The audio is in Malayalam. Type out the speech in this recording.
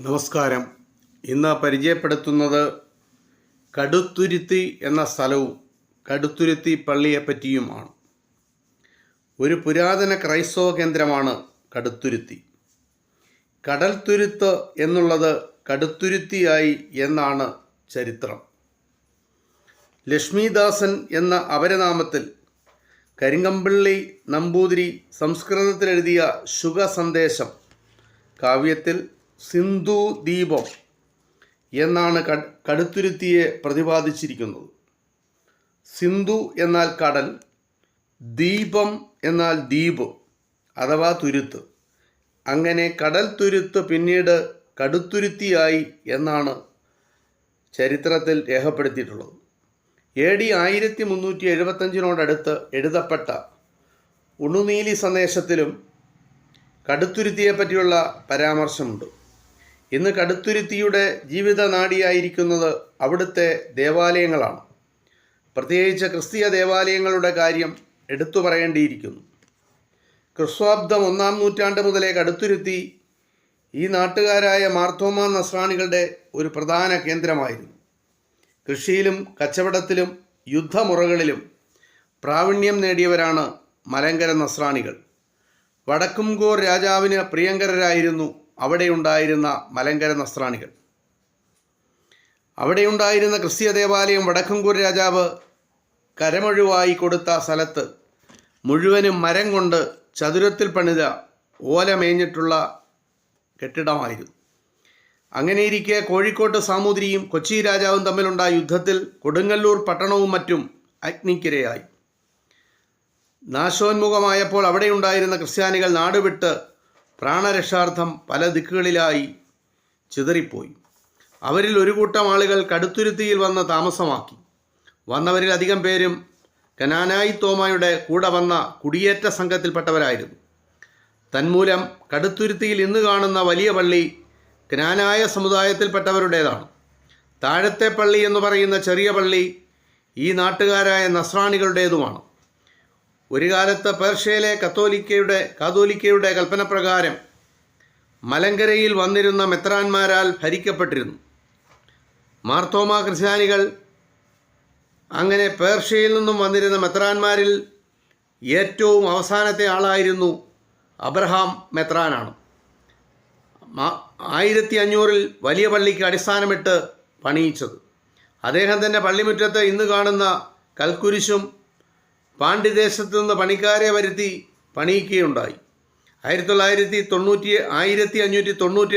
നമസ്കാരം. ഇന്ന് പരിചയപ്പെടുത്തുന്നത് കടുത്തുരുത്തി എന്ന സ്ഥലവും കടുത്തുരുത്തി പള്ളിയെപ്പറ്റിയുമാണ് ഒരു പുരാതന ക്രൈസ്തവ കേന്ദ്രമാണ് കടുത്തുരുത്തി. കടൽത്തുരുത്ത് എന്നുള്ളത് കടുത്തുരുത്തിയായി എന്നാണ് ചരിത്രം. ലക്ഷ്മിദാസൻ എന്ന അപരനാമത്തിൽ കരിങ്കമ്പിള്ളി നമ്പൂതിരി സംസ്കൃതത്തിലെഴുതിയ ശുഖ സന്ദേശം കാവ്യത്തിൽ സിന്ധു ദീപം എന്നാണ് കട്- കടുത്തുരുത്തിയെ പ്രതിപാദിച്ചിരിക്കുന്നത്. സിന്ധു എന്നാൽ കടൽ ദീപം എന്നാൽ ദ്വീപ് അഥവാ തുരുത്ത്. അങ്ങനെ കടൽ തുരുത്ത് പിന്നീട് കടുത്തുരുത്തിയായി എന്നാണ് ചരിത്രത്തിൽ രേഖപ്പെടുത്തിയിട്ടുള്ളത്. എ ഡി ആയിരത്തി മുന്നൂറ്റി എഴുപത്തഞ്ചിനോടടുത്ത് എഴുതപ്പെട്ട ഉണുനീലി സന്ദേശത്തിലും കടുത്തുരുത്തിയെ പറ്റിയുള്ള പരാമർശമുണ്ട്. ഇന്ന് കടുത്തുരുത്തിയുടെ ജീവിത നാടിയായിരിക്കുന്നത് അവിടുത്തെ ദേവാലയങ്ങളാണ്. പ്രത്യേകിച്ച് ക്രിസ്തീയ ദേവാലയങ്ങളുടെ കാര്യം എടുത്തു പറയേണ്ടിയിരിക്കുന്നു. ക്രിസ്വാബ്ദം ഒന്നാം നൂറ്റാണ്ട് മുതലേ കടുത്തുരുത്തി ഈ നാട്ടുകാരായ മാർത്തോമ നസ്രാണികളുടെ ഒരു പ്രധാന കേന്ദ്രമായിരുന്നു. കൃഷിയിലും കച്ചവടത്തിലും യുദ്ധമുറകളിലും പ്രാവീണ്യം നേടിയവരാണ് മലങ്കര നസ്രാണികൾ. വടക്കുംകോർ രാജാവിന് പ്രിയങ്കരരായിരുന്നു അവിടെയുണ്ടായിരുന്ന മലങ്കര നസ്രാണികൾ. അവിടെയുണ്ടായിരുന്ന ക്രിസ്തീയ ദേവാലയം വടക്കുംകൂർ രാജാവ് കരമൊഴിവായി കൊടുത്ത സ്ഥലത്ത് മുഴുവനും മരം കൊണ്ട് ചതുരത്തിൽ പണിത ഓല മേഞ്ഞിട്ടുള്ള കെട്ടിടമായിരുന്നു. അങ്ങനെയിരിക്കെ കോഴിക്കോട്ട് സാമൂതിരിയും കൊച്ചി രാജാവും തമ്മിലുണ്ടായ യുദ്ധത്തിൽ കൊടുങ്ങല്ലൂർ പട്ടണവും മറ്റും അഗ്നിക്കിരയായി. നാശോന്മുഖമായപ്പോൾ അവിടെയുണ്ടായിരുന്ന ക്രിസ്ത്യാനികൾ നാടുവിട്ട് പ്രാണരക്ഷാർത്ഥം പല ദിക്കുകളിലായി ചിതറിപ്പോയി. അവരിൽ ഒരു കൂട്ടം ആളുകൾ കടുത്തുരുത്തിയിൽ വന്ന് താമസമാക്കി. വന്നവരിൽ അധികം പേരും കനാനായി തോമയുടെ കൂടെ വന്ന കുടിയേറ്റ സംഘത്തിൽപ്പെട്ടവരായിരുന്നു. തന്മൂലം കടുത്തുരുത്തിയിൽ ഇന്ന് കാണുന്ന വലിയ പള്ളി ജ്ഞാനായ സമുദായത്തിൽപ്പെട്ടവരുടേതാണ്. താഴത്തെ പള്ളി എന്ന് പറയുന്ന ചെറിയ പള്ളി ഈ നാട്ടുകാരായ നസ്രാണികളുടേതുമാണ്. ഒരു കാലത്ത് പേർഷ്യയിലെ കത്തോലിക്കയുടെ കാതോലിക്കയുടെ കൽപ്പനപ്രകാരം മലങ്കരയിൽ വന്നിരുന്ന മെത്രാന്മാരാൽ ഭരിക്കപ്പെട്ടിരുന്നു. മാർത്തോമ ക്രിസ്ത്യാനികൾ അങ്ങനെ പേർഷ്യയിൽ നിന്നും വന്നിരുന്ന മെത്രാന്മാരിൽ ഏറ്റവും അവസാനത്തെ ആളായിരുന്നു അബ്രഹാം മെത്രാനാണ്. ആയിരത്തി അഞ്ഞൂറിൽ വലിയ പള്ളിക്ക് അടിസ്ഥാനമിട്ട് പണിയിച്ചത്. അദ്ദേഹം തന്നെ പള്ളിമുറ്റത്ത് ഇന്ന് കാണുന്ന കൽക്കുരിശും പാണ്ഡ്യദേശത്ത് നിന്ന് പണിക്കാരെ വരുത്തി പണിയിക്കുകയുണ്ടായി. ആയിരത്തി തൊള്ളായിരത്തി തൊണ്ണൂറ്റി ആയിരത്തി അഞ്ഞൂറ്റി തൊണ്ണൂറ്റി